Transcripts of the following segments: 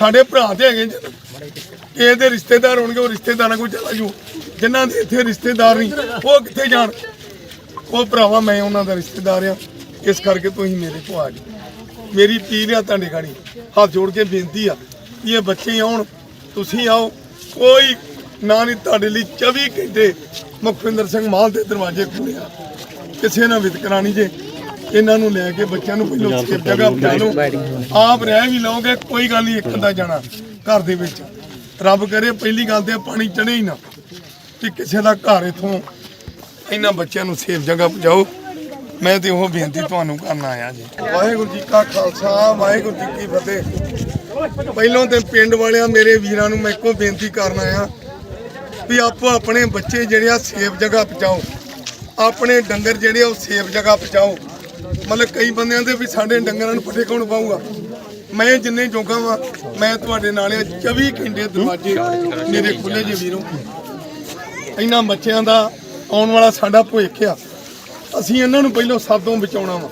ਸਾਡੇ ਭਰਾ ਤੇ ਹੈਗੇ ਜੀ ਕਿਸੇ ਦੇ ਰਿਸ਼ਤੇਦਾਰ ਹੋਣਗੇ, ਉਹ ਰਿਸ਼ਤੇਦਾਰਾਂ ਕੋਲ ਚਲਾ ਜੂ ਜਿਨ੍ਹਾਂ ਦੇ ਇੱਥੇ ਰਿਸ਼ਤੇਦਾਰ ਨਹੀਂ, ਉਹ ਕਿੱਥੇ ਜਾਣ? ਉਹ ਭਰਾਵਾ, ਮੈਂ ਉਹਨਾਂ ਦਾ ਰਿਸ਼ਤੇਦਾਰ ਆ ਇਸ ਕਰਕੇ ਤੁਸੀਂ ਮੇਰੇ ਕੋਲ ਆ ਜਾਓ। ਮੇਰੀ ਪੀਰ ਆ ਤੁਹਾਡੇ ਗਾੜੀ। ਹੱਥ ਜੋੜ ਕੇ ਬੇਨਤੀ ਆ ਵੀ ਇਹ ਬੱਚੇ ਆਉਣ, ਤੁਸੀਂ ਆਓ। ਕੋਈ ਨਾ ਨਹੀਂ ਤੁਹਾਡੇ ਲਈ 24 ਘੰਟੇ ਮੁਖਵਿੰਦਰ ਸਿੰਘ ਮਾਲ ਦੇ ਦਰਵਾਜ਼ੇ ਖੁੱਲੇ ਕਿਸੇ ਨਾਲ ਵਿਤਕਰਾ ਨਹੀਂ ਜੇ। ਇਹਨਾਂ ਨੂੰ ਲੈ ਕੇ ਬੱਚਿਆਂ ਨੂੰ ਪਹਿਲਾਂ ਸੇਫ ਜਗ੍ਹਾ ਪਹੁੰਚਾ ਲਓ। ਆਪ ਰਹਿ ਵੀ ਲਓਗੇ ਕੋਈ ਗੱਲ ਨਹੀਂ ਇੱਕ ਦਾ ਜਾਣਾ ਘਰ ਦੇ ਵਿੱਚ। ਰੱਬ ਕਰੇ ਪਹਿਲੀ ਗੱਲ ਤੇ ਪਾਣੀ ਚੜੇ ਹੀ ਨਾ। ਕਿ ਕਿਸੇ ਦਾ ਘਰ ਇਥੋਂ ਇਹਨਾਂ ਬੱਚਿਆਂ ਨੂੰ ਸੇਫ ਜਗ੍ਹਾ ਪਹੁੰਚਾਓ। ਮੈਂ ਤੇ ਉਹ ਬੇਨਤੀ ਤੁਹਾਨੂੰ ਕਰਨ ਆਇਆ ਜੀ। ਵਾਹਿਗੁਰੂ ਜੀ ਕਾ ਖਾਲਸਾ ਵਾਹਿਗੁਰੂ ਜੀ ਕੀ ਫਤਿਹ। ਪਹਿਲੋਂ ਤੇ ਪਿੰਡ ਵਾਲਿਆਂ ਮੇਰੇ ਵੀਰਾਂ ਨੂੰ ਮੈਂ ਇੱਕੋ ਬੇਨਤੀ ਕਰਨ ਆਇਆ ਵੀ ਆਪੋ ਆਪਣੇ ਬੱਚੇ ਜਿਹੜੇ ਆ ਸੇਫ ਜਗ੍ਹਾ ਪਹੁੰਚਾਓ। ਆਪਣੇ ਡੰਗਰ ਜਿਹੜੇ ਉਹ ਸੇਫ ਜਗ੍ਹਾ ਪਹੁੰਚਾਓ। ਮਤਲਬ ਕਈ ਬੰਦਿਆਂ ਦੇ ਵੀ ਸਾਡੇ ਡੰਗਰਾਂ ਨੂੰ ਪੱਠੇ ਕੌਣ ਪਾਊਗਾ। ਮੈਂ ਜਿੰਨੇ ਜੋਗਾ ਵਾਂ, ਮੈਂ ਤੁਹਾਡੇ ਨਾਲ ਆ 24 ਘੰਟੇ ਦਰਵਾਜ਼ੇ ਮੇਰੇ ਖੁੱਲੇ ਜੇ ਵੀਰੋ। ਇਹਨਾਂ ਬੱਚਿਆਂ ਦਾ ਆਉਣ ਵਾਲਾ ਸਾਡਾ ਭਵਿੱਖ ਆ। ਅਸੀਂ ਇਹਨਾਂ ਨੂੰ ਪਹਿਲਾਂ ਸਾਦੋਂ ਬਚਾਉਣਾ ਵਾ।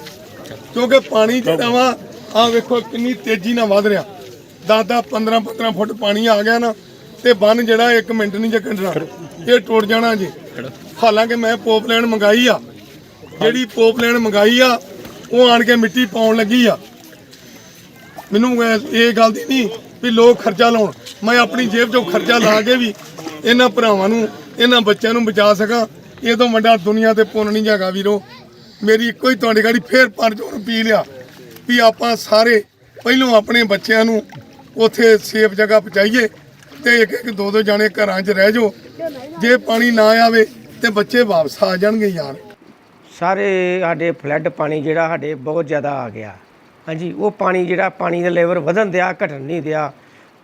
ਕਿਉਂਕਿ ਪਾਣੀ ਜਿਹੜਾ ਵਾ ਆ ਵੇਖੋ ਕਿੰਨੀ ਤੇਜ਼ੀ ਨਾਲ ਵਧ ਰਿਹਾ। 10 10 15 15 ਫੁੱਟ ਪਾਣੀ ਆ ਗਿਆ ਨਾ, ਤੇ ਬੰਨ ਜਿਹੜਾ 1 ਮਿੰਟ ਨਹੀਂ ਜਕੜਨਾ ਇਹ ਟੁੱਟ ਜਾਣਾ ਜੀ। ਹਾਲਾਂਕਿ ਮੈਂ ਪੋਪ ਲੈਣ ਮੰਗਾਈ ਆ। ਜਿਹੜੀ ਪੋਪ ਲੈਣ ਮੰਗਾਈ ਆ ਉਹ ਆਣ ਕੇ ਮਿੱਟੀ ਪਾਉਣ ਲੱਗੀ ਆ। ਮੈਨੂੰ ਇਹ ਗੱਲ ਦੀ ਨਹੀਂ ਵੀ ਲੋਕ ਖਰਚਾ ਲਾਉਣ। ਮੈਂ ਆਪਣੀ ਜੇਬ ਚੋਂ ਖਰਚਾ ਲਾ ਕੇ ਵੀ ਇਹਨਾਂ ਭਰਾਵਾਂ ਨੂੰ, ਇਹਨਾਂ ਬੱਚਿਆਂ ਨੂੰ ਬਚਾ ਸਕਾਂ। ਇਹ ਤੋਂ ਵੱਡਾ ਦੁਨੀਆ ਤੇ ਪੁੰਨ ਨਹੀਂ ਹੈਗਾ ਵੀਰੋ। ਮੇਰੀ ਇੱਕੋ ਹੀ ਤੁਹਾਡੇ ਗਾੜੀ ਫੇਰ ਪਰ ਜੋਰ ਅਪੀਲ ਆ ਵੀ ਆਪਾਂ ਸਾਰੇ ਪਹਿਲੋਂ ਆਪਣੇ ਬੱਚਿਆਂ ਨੂੰ ਉੱਥੇ ਸੇਫ ਜਗ੍ਹਾ ਪਹੁੰਚਾਈਏ ਤੇ ਇੱਕ ਇੱਕ ਦੋ ਦੋ ਜਾਣੇ ਘਰਾਂ 'ਚ ਰਹਿ ਜਾਓ। ਜੇ ਪਾਣੀ ਨਾ ਆਵੇ ਤੇ ਬੱਚੇ ਵਾਪਸ ਆ ਜਾਣਗੇ ਯਾਰ। ਸਾਰੇ ਸਾਡੇ ਫਲੱਡ ਪਾਣੀ ਜਿਹੜਾ ਸਾਡੇ ਬਹੁਤ ਜ਼ਿਆਦਾ ਆ ਗਿਆ। ਹਾਂਜੀ, ਉਹ ਪਾਣੀ ਜਿਹੜਾ ਪਾਣੀ ਦਾ ਲੈਵਲ ਵਧਣ ਦਿਆ, ਘਟਣ ਨਹੀਂ ਦਿਆ,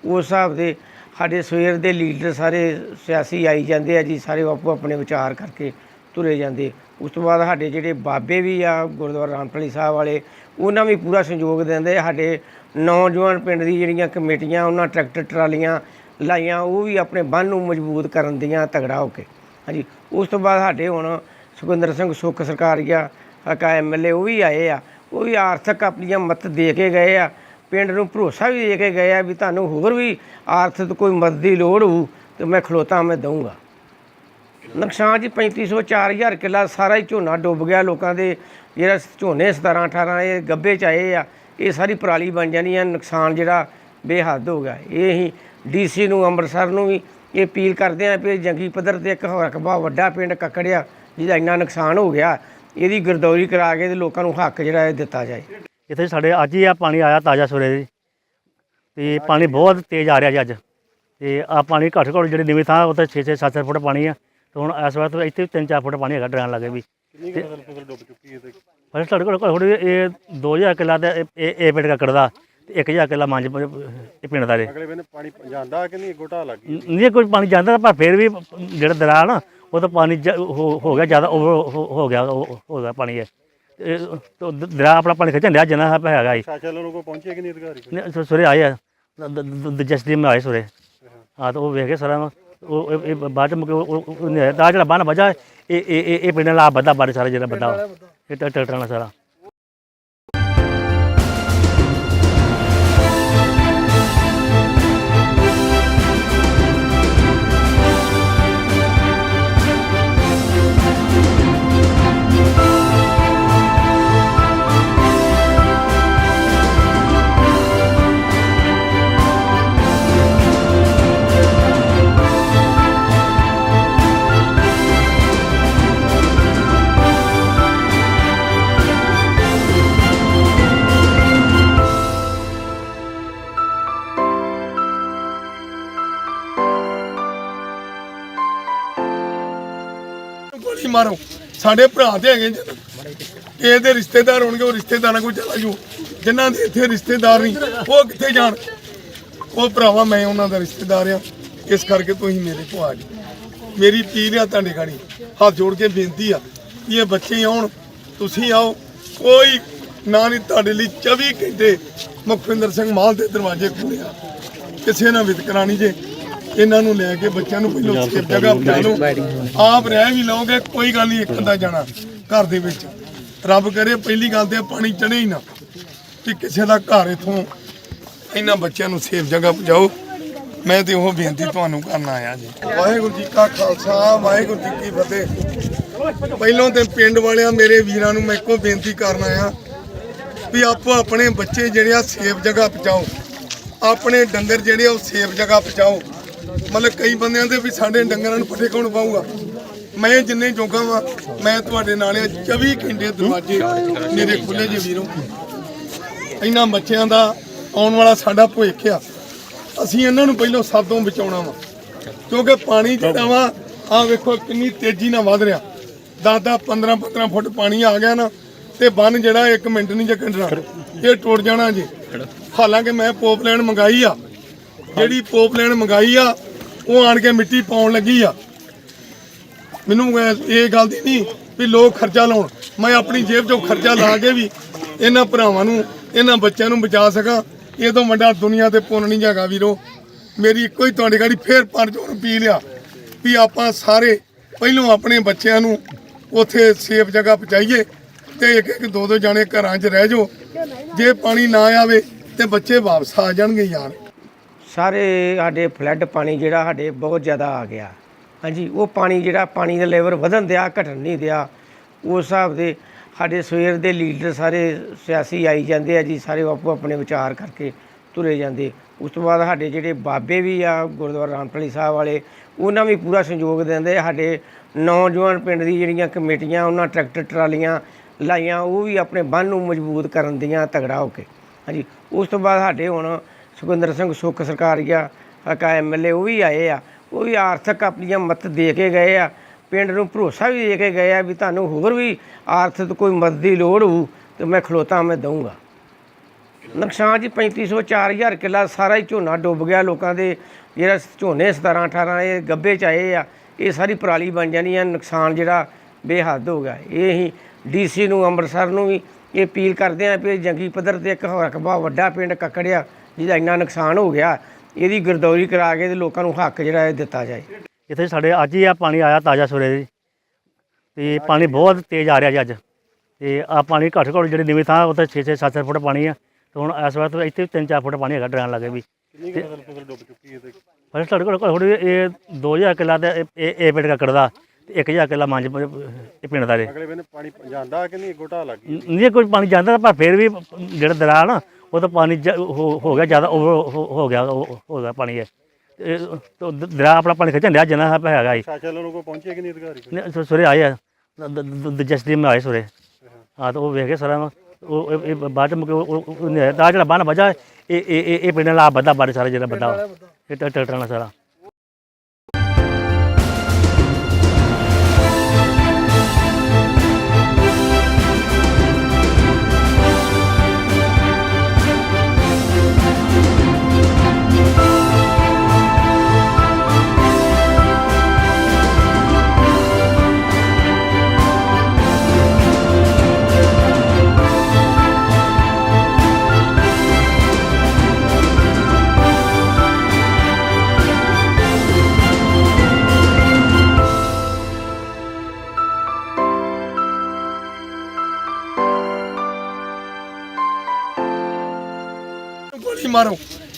ਉਸ ਹਿਸਾਬ ਦੇ ਸਾਡੇ ਸਵੇਰ ਦੇ ਲੀਡਰ ਸਾਰੇ ਸਿਆਸੀ ਆਈ ਜਾਂਦੇ ਆ ਜੀ, ਸਾਰੇ ਆਪੋ ਆਪਣੇ ਵਿਚਾਰ ਕਰਕੇ ਤੁਰੇ ਜਾਂਦੇ। ਉਸ ਤੋਂ ਬਾਅਦ ਸਾਡੇ ਜਿਹੜੇ ਬਾਬੇ ਵੀ ਆ, ਗੁਰਦੁਆਰਾ ਰਾਮਪਲੀ ਸਾਹਿਬ ਵਾਲੇ, ਉਹਨਾਂ ਵੀ ਪੂਰਾ ਸਹਿਯੋਗ ਦਿੰਦੇ ਸਾਡੇ ਨੌਜਵਾਨ ਪਿੰਡ ਦੀ ਜਿਹੜੀਆਂ ਕਮੇਟੀਆਂ, ਉਹਨਾਂ ਟਰੈਕਟਰ ਟਰਾਲੀਆਂ ਲਾਈਆਂ, ਉਹ ਵੀ ਆਪਣੇ ਬੰਨ ਨੂੰ ਮਜ਼ਬੂਤ ਕਰਨ ਦੀਆਂ ਤਗੜਾ ਹੋ ਕੇ। ਹਾਂਜੀ, ਉਸ ਤੋਂ ਬਾਅਦ ਸਾਡੇ ਹੁਣ ਸੁਖਿੰਦਰ ਸਿੰਘ ਸੁੱਖ ਸਰਕਾਰੀਆ ਹਕਾ ਐਮਐਲਏ ਉਹ ਵੀ ਆਏ ਆ। ਉਹ ਵੀ ਆਰਥਿਕ ਆਪਣੀਆਂ ਮਦਦ ਦੇ ਕੇ ਗਏ ਆ। ਪਿੰਡ ਨੂੰ ਭਰੋਸਾ ਵੀ ਦੇ ਕੇ ਗਏ ਆ ਵੀ ਤੁਹਾਨੂੰ ਹੋਰ ਵੀ ਆਰਥਿਕ ਕੋਈ ਮਦਦ ਦੀ ਲੋੜ ਹੋਊ ਤੇ ਮੈਂ ਖਲੋਤਾ ਮੈਂ ਦਊਂਗਾ। ਨੁਕਸਾਨ ਜੀ 3500 4000 ਕਿੱਲਾ ਸਾਰਾ ਹੀ ਝੋਨਾ ਡੁੱਬ ਗਿਆ ਲੋਕਾਂ ਦੇ। ਜਿਹੜਾ ਝੋਨੇ 17 18 ਇਹ ਗੱਬੇ ਚ ਆਏ ਆ, ਇਹ ਸਾਰੀ ਪਰਾਲੀ ਬਣ ਜਾਣੀ ਆ, ਨੁਕਸਾਨ ਜਿਹੜਾ ਬੇਹੱਦ ਹੋ ਗਿਆ। ਇਹ ਹੀ ਡੀਸੀ ਨੂੰ, ਅੰਮ੍ਰਿਤਸਰ ਨੂੰ ਵੀ ਇਹ ਅਪੀਲ ਕਰਦੇ ਆ ਵੀ ਜੰਗੀ ਪੱਧਰ ਤੇ ਇੱਕ ਰਕਬਾ ਵੱਡਾ ਪਿੰਡ ਕੱਕੜਿਆ ਜਿਹਦਾ ਇੰਨਾ ਨੁਕਸਾਨ ਹੋ ਗਿਆ ਇਹਦੀ ਗਰਦੌਰੀ ਕਰਾ ਕੇ ਤੇ ਲੋਕਾਂ ਨੂੰ ਹੱਕ ਜਿਹੜਾ ਇਹ ਦਿੱਤਾ ਜਾਏ। ਇੱਥੇ ਸਾਡੇ ਅੱਜ ਹੀ ਆ ਪਾਣੀ ਆਇਆ ਤਾਜ਼ਾ ਸਵੇਰੇ ਜੀ। ਤੇ ਪਾਣੀ ਬਹੁਤ ਤੇਜ਼ ਆ ਰਿਹਾ ਜੀ ਅੱਜ। ਤੇ ਆ ਪਾਣੀ ਘੱਟ ਘੱਟ ਜਿਹੜੀ ਨੀਵੀਂ ਥਾਂ ਉੱਥੇ 6 6 7 ਫੁੱਟ ਪਾਣੀ ਆ। ਤੇ ਹੁਣ ਇਸ ਵਾਰ ਤਾਂ ਇੱਥੇ 3 4 ਫੁੱਟ ਪਾਣੀ ਹੈਗਾ ਡਰਾਂ ਲੱਗੇ ਵੀ। ਕਿੰਨੀ ਫਸਲ ਡੁੱਬ ਚੁੱਕੀ ਹੈ ਤੇ ਫਸਲ ਸਾਡੇ ਕੋਲ ਥੋੜੀ ਇਹ 2000 ਕਿੱਲਾ ਤੇ ਇਹ- ਪਿੰਡ ਕੱਕੜ ਦਾ ਤੇ 1000 ਕਿੱਲਾ ਮੰਜ ਇਹ ਪਿੰਡ ਦਾ ਜੇ। ਅਗਲੇ ਬੰਨੇ ਪਾਣੀ ਜਾਂਦਾ ਕਿ ਨਹੀਂ? ਗੋਟਾ ਲੱਗ ਨਹੀਂ ਕੋਈ ਪਾਣੀ ਜਾਂਦਾ ਪਰ ਫਿਰ ਵੀ ਜਿਹੜਾ ਦਰਿਆ ਨਾ ਉਹ ਤਾਂ ਪਾਣੀ ਜ- ਹੋ ਹੋ ਗਿਆ ਜ਼ਿਆਦਾ ਓਵਰ ਹੋ ਗਿਆ ਉਹ- ਹੋ ਗਿਆ ਪਾਣੀ ਇਹ। ਤੇ ਉਹ ਦਰਿਆ ਆਪਣਾ ਪਾਣੀ ਖਿੱਚਣ ਡਿਆ ਜਿੰਨਾ ਹੈਗਾ ਜੀ ਸ਼ਾਸਨ ਲੋਗੋ ਪਹੁੰਚੇ ਕਿ ਨਹੀਂ ਅਧਿਕਾਰੀ ਨਹੀਂ, ਸ- ਸਵੇਰੇ ਆਏ ਆ। ਜਸਟਿਸ ਮੈਂ ਆਏ ਸਵੇਰੇ। ਹਾਂ ਤਾਂ ਉਹ ਵੇਖ ਕੇ ਸਾਰਾ ਉਹ ਇਹ- ਇਹ ਬਾਅਦ ਚ ਮੁਕੇ ਉਹ ਨਹੀਂ ਆਇਆ। ਤਾਂ ਆਹ ਜਿਹੜਾ ਬੰਨ ਵਜਾ ਇਹ ਇਹ ਇਹ- ਇਹ ਪਿੰਡ ਨਾਲ ਬੱਦਾ ਬਾਰੇ ਸਾਰਾ ਜਿਹੜਾ ਬੱਦਾ ਇਹ ਟਰੈਕਟਰਾਂ ਨਾਲ ਸਾਰਾ। ਸਾਡੇ ਭਰਾ ਤੇ ਹੈਗੇ ਜੀ ਕਿਸੇ ਦੇ ਰਿਸ਼ਤੇਦਾਰ ਹੋਣਗੇ, ਉਹ ਰਿਸ਼ਤੇਦਾਰਾਂ ਕੋਲ ਚਲਾ ਜਾਓ ਜਿਨ੍ਹਾਂ ਦੇ ਇੱਥੇ ਰਿਸ਼ਤੇਦਾਰ ਨਹੀਂ, ਉਹ ਕਿੱਥੇ ਜਾਣ? ਉਹ ਭਰਾਵਾ, ਮੈਂ ਉਹਨਾਂ ਦਾ ਰਿਸ਼ਤੇਦਾਰ ਆ ਇਸ ਕਰਕੇ ਤੁਸੀਂ ਮੇਰੇ ਕੋਲ ਆ ਜਾਓ। ਮੇਰੀ ਪੀਰ ਆ, ਤੁਹਾਡੇ ਗਾੜੀ। ਹੱਥ ਜੋੜ ਕੇ ਬੇਨਤੀ ਆ ਵੀ ਇਹ ਬੱਚੇ ਆਉਣ, ਤੁਸੀਂ ਆਓ। ਕੋਈ ਨਾ ਨਹੀਂ, ਤੁਹਾਡੇ ਲਈ 24 ਘੰਟੇ ਮੁਖਵਿੰਦਰ ਸਿੰਘ ਮਾਲ ਦੇ ਦਰਵਾਜ਼ੇ ਖੁੱਲੇ ਕਿਸੇ ਨਾਲ ਵਿਤਕਰਾ ਨਹੀਂ ਜੇ। ਇਹਨਾਂ ਨੂੰ ਲੈ ਕੇ ਬੱਚਿਆਂ ਨੂੰ ਪਹਿਲਾਂ ਸੇਫ ਜਗ੍ਹਾ ਪਹੁੰਚਾ ਲਓ। ਆਪ ਰਹਿ ਵੀ ਲਓਗੇ ਕੋਈ ਗੱਲ ਨਹੀਂ ਇੱਕ ਦਾ ਜਾਣਾ ਘਰ ਦੇ ਵਿੱਚ। ਰੱਬ ਕਰੇ ਪਹਿਲੀ ਗੱਲ ਤੇ ਪਾਣੀ ਚੜੇ ਹੀ ਨਾ। ਕਿ ਕਿਸੇ ਦਾ ਘਰ ਇਥੋਂ ਇਹਨਾਂ ਬੱਚਿਆਂ ਨੂੰ ਸੇਫ ਜਗ੍ਹਾ ਪਹੁੰਚਾਓ। ਮੈਂ ਤੇ ਉਹ ਬੇਨਤੀ ਤੁਹਾਨੂੰ ਕਰਨ ਆਇਆ ਜੀ। ਵਾਹਿਗੁਰੂ ਜੀ ਕਾ ਖਾਲਸਾ ਵਾਹਿਗੁਰੂ ਜੀ ਕੀ ਫਤਿਹ। ਪਹਿਲੋਂ ਤੇ ਪਿੰਡ ਵਾਲਿਆਂ ਮੇਰੇ ਵੀਰਾਂ ਨੂੰ ਮੈਂ ਇੱਕੋ ਬੇਨਤੀ ਕਰਨ ਆਇਆ ਵੀ ਆਪੋ ਆਪਣੇ ਬੱਚੇ ਜਿਹੜੇ ਆ ਸੇਫ ਜਗ੍ਹਾ ਪਹੁੰਚਾਓ। ਆਪਣੇ ਡੰਗਰ ਜਿਹੜੇ ਆ ਉਹ ਸੇਫ ਜਗ੍ਹਾ ਪਹੁੰਚਾਓ। ਮਤਲਬ ਕਈ ਬੰਦਿਆਂ ਦੇ ਵੀ ਸਾਡੇ ਡੰਗਰਾਂ ਨੂੰ ਪੱਠੇ ਕੌਣ ਪਾਊਗਾ? ਮੈਂ ਜਿੰਨੇ ਜੋਗਾ ਵਾਂ, ਮੈਂ ਤੁਹਾਡੇ ਨਾਲ ਆ 24 ਘੰਟੇ ਦਰਵਾਜ਼ੇ ਮੇਰੇ ਖੁੱਲੇ ਜੇ ਵੀਰੋ। ਇਹਨਾਂ ਬੱਚਿਆਂ ਦਾ ਆਉਣ ਵਾਲਾ ਸਾਡਾ ਭਵਿੱਖ ਆ। ਅਸੀਂ ਇਹਨਾਂ ਨੂੰ ਪਹਿਲਾਂ ਸਾਦੋਂ ਬਚਾਉਣਾ ਵਾ। ਕਿਉਂਕਿ ਪਾਣੀ ਜਿਹੜਾ ਵਾ ਆ ਵੇਖੋ ਕਿੰਨੀ ਤੇਜ਼ੀ ਨਾਲ ਵਧ ਰਿਹਾ। 10 10 15 15 ਫੁੱਟ ਪਾਣੀ ਆ ਗਿਆ ਨਾ, ਤੇ ਬੰਨ ਜਿਹੜਾ 1 ਮਿੰਟ ਨਹੀਂ ਜਕਣਾ ਇਹ ਟੁੱਟ ਜਾਣਾ ਜੀ। ਹਾਲਾਂਕਿ ਮੈਂ ਪੋਪ ਲੈਣ ਮੰਗਾਈ ਆ। ਜਿਹੜੀ ਪੋਪ ਲੈਣ ਮੰਗਾਈ ਆ ਉਹ ਆਣ ਕੇ ਮਿੱਟੀ ਪਾਉਣ ਲੱਗੀ ਆ। ਮੈਨੂੰ ਇਹ ਗੱਲ ਦੀ ਨਹੀਂ ਵੀ ਲੋਕ ਖਰਚਾ ਲਾਉਣ। ਮੈਂ ਆਪਣੀ ਜੇਬ ਚੋਂ ਖਰਚਾ ਲਾ ਕੇ ਵੀ ਇਹਨਾਂ ਭਰਾਵਾਂ ਨੂੰ, ਇਹਨਾਂ ਬੱਚਿਆਂ ਨੂੰ ਬਚਾ ਸਕਾਂ। ਇਹ ਤੋਂ ਵੱਡਾ ਦੁਨੀਆ ਤੇ ਪੁੰਨ ਨਹੀਂ ਹੈਗਾ ਵੀਰੋ। ਮੇਰੀ ਇੱਕੋ ਹੀ ਤੁਹਾਡੇ ਗਾੜੀ ਫੇਰ ਪਰ ਜੋਰ ਅਪੀਲ ਆ ਵੀ ਆਪਾਂ ਸਾਰੇ ਪਹਿਲੋਂ ਆਪਣੇ ਬੱਚਿਆਂ ਨੂੰ ਉੱਥੇ ਸੇਫ ਜਗ੍ਹਾ ਪਹੁੰਚਾਈਏ ਤੇ ਇੱਕ ਇੱਕ ਦੋ ਦੋ ਜਾਣੇ ਘਰਾਂ 'ਚ ਰਹਿ ਜਾਓ। ਜੇ ਪਾਣੀ ਨਾ ਆਵੇ ਤੇ ਬੱਚੇ ਵਾਪਸ ਆ ਜਾਣਗੇ ਯਾਰ। ਸਾਰੇ ਸਾਡੇ ਫਲੱਡ ਪਾਣੀ ਜਿਹੜਾ ਸਾਡੇ ਬਹੁਤ ਜ਼ਿਆਦਾ ਆ ਗਿਆ। ਹਾਂਜੀ, ਉਹ ਪਾਣੀ ਜਿਹੜਾ ਪਾਣੀ ਦਾ ਲੈਵਲ ਵਧਣ ਦਿਆ, ਘਟਣ ਨਹੀਂ ਦਿਆ, ਉਸ ਹਿਸਾਬ ਦੇ ਸਾਡੇ ਸਵੇਰ ਦੇ ਲੀਡਰ ਸਾਰੇ ਸਿਆਸੀ ਆਈ ਜਾਂਦੇ ਆ ਜੀ, ਸਾਰੇ ਆਪੋ ਆਪਣੇ ਵਿਚਾਰ ਕਰਕੇ ਤੁਰੇ ਜਾਂਦੇ। ਉਸ ਤੋਂ ਬਾਅਦ ਸਾਡੇ ਜਿਹੜੇ ਬਾਬੇ ਵੀ ਆ, ਗੁਰਦੁਆਰਾ ਰਾਮਪਲੀ ਸਾਹਿਬ ਵਾਲੇ, ਉਹਨਾਂ ਵੀ ਪੂਰਾ ਸਹਿਯੋਗ ਦਿੰਦੇ ਸਾਡੇ ਨੌਜਵਾਨ ਪਿੰਡ ਦੀ ਜਿਹੜੀਆਂ ਕਮੇਟੀਆਂ, ਉਹਨਾਂ ਟਰੈਕਟਰ ਟਰਾਲੀਆਂ ਲਾਈਆਂ, ਉਹ ਵੀ ਆਪਣੇ ਬੰਨ ਨੂੰ ਮਜ਼ਬੂਤ ਕਰਨ ਦੀਆਂ ਤਗੜਾ ਹੋ ਕੇ। ਹਾਂਜੀ, ਉਸ ਤੋਂ ਬਾਅਦ ਸਾਡੇ ਹੁਣ ਸੁਖਿੰਦਰ ਸਿੰਘ ਸੁੱਖ ਸਰਕਾਰੀਆ ਹਕਾ ਐਮਐਲਏ ਉਹ ਵੀ ਆਏ ਆ। ਉਹ ਵੀ ਆਰਥਿਕ ਆਪਣੀਆਂ ਮਦਦ ਦੇ ਕੇ ਗਏ ਆ। ਪਿੰਡ ਨੂੰ ਭਰੋਸਾ ਵੀ ਦੇ ਕੇ ਗਏ ਆ ਵੀ ਤੁਹਾਨੂੰ ਹੋਰ ਵੀ ਆਰਥਿਕ ਕੋਈ ਮਦਦ ਦੀ ਲੋੜ ਹੋਊ, ਤੇ ਮੈਂ ਖਲੋਤਾ ਮੈਂ ਦਊਂਗਾ। ਨੁਕਸਾਨ ਜੀ 3500 4000 ਕਿੱਲਾ ਸਾਰਾ ਹੀ ਝੋਨਾ ਡੁੱਬ ਗਿਆ ਲੋਕਾਂ ਦੇ। ਜਿਹੜਾ ਝੋਨੇ 17 18 ਇਹ ਗੱਬੇ ਚ ਆਏ ਆ, ਇਹ ਸਾਰੀ ਪਰਾਲੀ ਬਣ ਜਾਣੀ ਆ, ਨੁਕਸਾਨ ਜਿਹੜਾ ਬੇਹੱਦ ਹੋ ਗਿਆ। ਇਹ ਹੀ ਡੀਸੀ ਨੂੰ, ਅੰਮ੍ਰਿਤਸਰ ਨੂੰ ਵੀ ਇਹ ਅਪੀਲ ਕਰਦੇ ਆ ਵੀ ਜੰਗੀ ਪੱਧਰ ਤੇ ਇੱਕ ਰਕਬਾ ਵੱਡਾ ਪਿੰਡ ਕੱਕੜਿਆ ਜਿਹਦਾ ਇੰਨਾ ਨੁਕਸਾਨ ਹੋ ਗਿਆ ਇਹਦੀ ਗਰਦੌਰੀ ਕਰਾ ਕੇ ਤੇ ਲੋਕਾਂ ਨੂੰ ਹੱਕ ਜਿਹੜਾ ਇਹ ਦਿੱਤਾ ਜਾਏ। ਇੱਥੇ ਸਾਡੇ ਅੱਜ ਹੀ ਆ ਪਾਣੀ ਆਇਆ ਤਾਜ਼ਾ ਸਵੇਰੇ ਜੀ। ਤੇ ਪਾਣੀ ਬਹੁਤ ਤੇਜ਼ ਆ ਰਿਹਾ ਜੀ ਅੱਜ। ਤੇ ਆ ਪਾਣੀ ਘੱਟ ਘੱਟ ਜਿਹੜੀ ਨੀਵੀਂ ਥਾਂ ਉੱਥੇ 6 6 7 ਫੁੱਟ ਪਾਣੀ ਆ। ਤੇ ਹੁਣ ਇਸ ਵਕਤ ਇੱਥੇ 3-4 ਫੁੱਟ ਪਾਣੀ ਹੈਗਾ ਡਰਾਂ ਲੱਗੇ ਵੀ। ਫਸਲ ਫਸਲ ਡੁੱਬ ਚੁੱਕੀ ਹੈ ਤੇ ਪਰ ਸਾਡੇ ਕੋਲ ਥੋੜੀ ਇਹ 2000 ਕਿੱਲਾ ਤੇ ਇਹ- ਪਿੰਡ ਕੱਕੜ ਦਾ ਤੇ 1000 ਕਿੱਲਾ ਮੰਜ ਇਹ ਪਿੰਡ ਦਾ ਜੇ। ਅਗਲੇ ਬੰਨੇ ਪਾਣੀ ਜਾਂਦਾ ਕਿ ਨਹੀਂ? ਢਾਹ ਲੱਗ ਨਹੀਂ ਕੋਈ ਪਾਣੀ ਜਾਂਦਾ ਪਰ ਫਿਰ ਵੀ ਜਿਹੜਾ ਦਰਿਆ ਨਾ ਉਹ ਤਾਂ ਪਾਣੀ ਜ- ਹੋ ਹੋ ਗਿਆ ਜ਼ਿਆਦਾ ਓਵਰ ਹੋ ਗਿਆ ਉਹ- ਹੋ ਗਿਆ ਪਾਣੀ ਇਹ। ਤੇ ਉਹ ਦ- ਦਰਿਆ ਆਪਣਾ ਪਾਣੀ ਖਿੱਚਣ ਡਿਆ ਜਿੰਨਾ ਹੈਗਾ ਹੀ। ਸ਼ਾਸਨ ਲੋਕਾਂ ਪਹੁੰਚੇ ਕਿ ਨਹੀਂ ਅਧਿਕਾਰੀ ਨਹੀਂ, ਸੁ- ਸੁਰੇ ਆਏ ਆ। ਜਸਟਿਸ ਮੈਂ ਆਏ ਸੁਰੇ ਹਾਂ ਤਾਂ ਉਹ ਵੇਖ ਕੇ ਸਾਰਾ ਉਹ ਇਹ- ਇਹ ਬਾਅਦ ਚ ਮੁਕੇ ਉਹ ਦਾ ਜਿਹੜਾ ਬੰਨ ਵਜਾ ਇਹ ਇਹ ਇਹ- ਇਹ ਪਿੰਡ ਨਾਲ ਬੱਦਾ ਬਾਰੇ ਸਾਰਾ ਜਿਹੜਾ ਬੱਦਾ ਇਹ ਟਰਟਰ ਨਾਲ ਸਾਰਾ।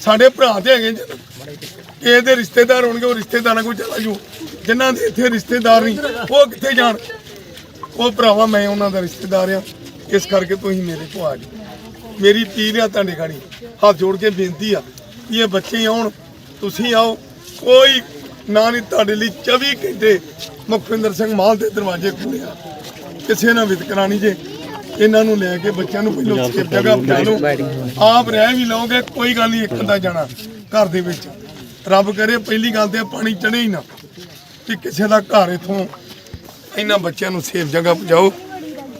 ਸਾਡੇ ਭਰਾ ਤੇ ਹੈਗੇ ਜੀ। ਕਿਸੇ ਦੇ ਰਿਸ਼ਤੇਦਾਰ ਹੋਣਗੇ, ਉਹ ਰਿਸ਼ਤੇਦਾਰਾਂ ਕੋਲ ਚਲਾ ਜੂ ਜਿਨ੍ਹਾਂ ਦੇ ਇੱਥੇ ਰਿਸ਼ਤੇਦਾਰ ਨਹੀਂ, ਉਹ ਕਿੱਥੇ ਜਾਣ? ਉਹ ਭਰਾਵਾ, ਮੈਂ ਉਹਨਾਂ ਦਾ ਰਿਸ਼ਤੇਦਾਰ ਆ ਇਸ ਕਰਕੇ ਤੁਸੀਂ ਮੇਰੇ ਕੋਲ ਆ ਜਾਓ। ਮੇਰੀ ਪੀਰ ਆ ਤੁਹਾਡੇ ਗਾੜੀ। ਹੱਥ ਜੋੜ ਕੇ ਬੇਨਤੀ ਆ ਵੀ ਇਹ ਬੱਚੇ ਆਉਣ। ਤੁਸੀਂ ਆਓ। ਕੋਈ ਨਾ ਨਹੀਂ, ਤੁਹਾਡੇ ਲਈ 24 ਘੰਟੇ ਮੁਖਵਿੰਦਰ ਸਿੰਘ ਮਾਲ ਦੇ ਦਰਵਾਜ਼ੇ ਖੁੱਲੇ ਕਿਸੇ ਨਾਲ ਵਿਤਕਰਾ ਨਹੀਂ ਜੇ। ਇਹਨਾਂ ਨੂੰ ਲੈ ਕੇ ਬੱਚਿਆਂ ਨੂੰ ਪਹਿਲਾਂ ਸੇਫ ਜਗ੍ਹਾ ਪਹੁੰਚਾ ਲਓ। ਆਪ ਰਹਿ ਵੀ ਲਓਗੇ ਕੋਈ ਗੱਲ ਨਹੀਂ ਇੱਕ ਦਾ ਜਾਣਾ ਘਰ ਦੇ ਵਿੱਚ। ਰੱਬ ਕਰੇ ਪਹਿਲੀ ਗੱਲ ਤੇ ਪਾਣੀ ਚੜੇ ਹੀ ਨਾ। ਕਿ ਕਿਸੇ ਦਾ ਘਰ ਇਥੋਂ ਇਹਨਾਂ ਬੱਚਿਆਂ ਨੂੰ ਸੇਫ ਜਗ੍ਹਾ ਪਹੁੰਚਾਓ।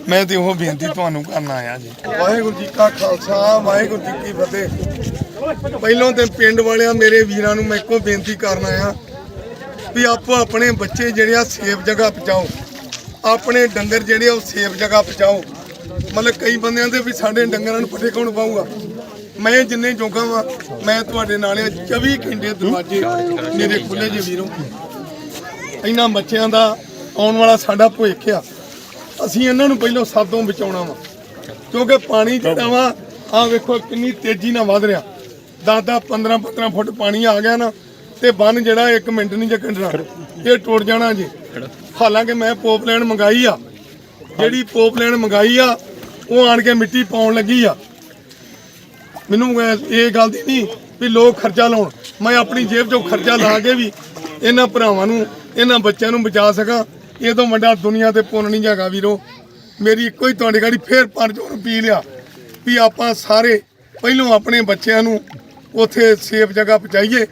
ਮੈਂ ਤੇ ਉਹ ਬੇਨਤੀ ਤੁਹਾਨੂੰ ਕਰਨ ਆਇਆ ਜੀ। ਵਾਹਿਗੁਰੂ ਜੀ ਕਾ ਖਾਲਸਾ ਵਾਹਿਗੁਰੂ ਜੀ ਕੀ ਫਤਿਹ। ਪਹਿਲੋਂ ਤੇ ਪਿੰਡ ਵਾਲਿਆਂ ਮੇਰੇ ਵੀਰਾਂ ਨੂੰ ਮੈਂ ਇੱਕੋ ਬੇਨਤੀ ਕਰਨ ਆਇਆ ਵੀ ਆਪੋ ਆਪਣੇ ਬੱਚੇ ਜਿਹੜੇ ਆ ਸੇਫ ਜਗ੍ਹਾ ਪਹੁੰਚਾਓ। ਆਪਣੇ ਡੰਗਰ ਜਿਹੜੇ ਆ ਉਹ ਸੇਫ ਜਗ੍ਹਾ ਪਹੁੰਚਾਓ। ਮਤਲਬ ਕਈ ਬੰਦਿਆਂ ਦੇ ਵੀ ਸਾਡੇ ਡੰਗਰਾਂ ਨੂੰ ਪੱਠੇ ਕੌਣ ਪਾਊਗਾ। ਮੈਂ ਜਿੰਨੇ ਜੋਗਾ ਵਾਂ, ਮੈਂ ਤੁਹਾਡੇ ਨਾਲ ਆ 24 ਘੰਟੇ ਦਰਵਾਜ਼ੇ ਮੇਰੇ ਖੁੱਲੇ ਜੇ ਵੀਰੋ। ਇਹਨਾਂ ਬੱਚਿਆਂ ਦਾ ਆਉਣ ਵਾਲਾ ਸਾਡਾ ਭਵਿੱਖ ਆ। ਅਸੀਂ ਇਹਨਾਂ ਨੂੰ ਪਹਿਲਾਂ ਸਾਦੋਂ ਬਚਾਉਣਾ ਵਾ, ਕਿਉਂਕਿ ਪਾਣੀ ਜਿਹੜਾ ਵਾ ਆ ਵੇਖੋ ਕਿੰਨੀ ਤੇਜ਼ੀ ਨਾਲ ਵਧ ਰਿਹਾ। 10 15 15 ਫੁੱਟ ਪਾਣੀ ਆ ਗਿਆ ਨਾ, ਤੇ ਬੰਨ ਜਿਹੜਾ 1 ਮਿੰਟ ਨਹੀਂ ਜਕਣਾ ਇਹ ਟੁੱਟ ਜਾਣਾ ਜੀ। ਹਾਲਾਂਕਿ ਮੈਂ ਪੋਪ ਲੈਣ ਮੰਗਾਈ ਆ। ਜਿਹੜੀ ਪੋਪ ਲੈਣ ਮੰਗਾਈ ਆ ਉਹ ਆਣ ਕੇ ਮਿੱਟੀ ਪਾਉਣ ਲੱਗੀ ਆ। ਮੈਨੂੰ ਇਹ ਗੱਲ ਦੀ ਨਹੀਂ ਵੀ ਲੋਕ ਖਰਚਾ ਲਾਉਣ। ਮੈਂ ਆਪਣੀ ਜੇਬ ਚੋਂ ਖਰਚਾ ਲਾ ਕੇ ਵੀ ਇਹਨਾਂ ਭਰਾਵਾਂ ਨੂੰ, ਇਹਨਾਂ ਬੱਚਿਆਂ ਨੂੰ ਬਚਾ ਸਕਾਂ। ਇਹ ਤੋਂ ਵੱਡਾ ਦੁਨੀਆ ਤੇ ਪੁੰਨ ਨਹੀਂ ਹੈਗਾ ਵੀਰੋ। ਮੇਰੀ ਇੱਕੋ ਹੀ ਤੁਹਾਡੇ ਗਾੜੀ ਫੇਰ ਪਰਜੋਰ ਅਪੀਲ ਆ ਵੀ ਆਪਾਂ ਸਾਰੇ ਪਹਿਲੋਂ ਆਪਣੇ ਬੱਚਿਆਂ ਨੂੰ ਉੱਥੇ ਸੇਫ ਜਗ੍ਹਾ ਪਹੁੰਚਾਈਏ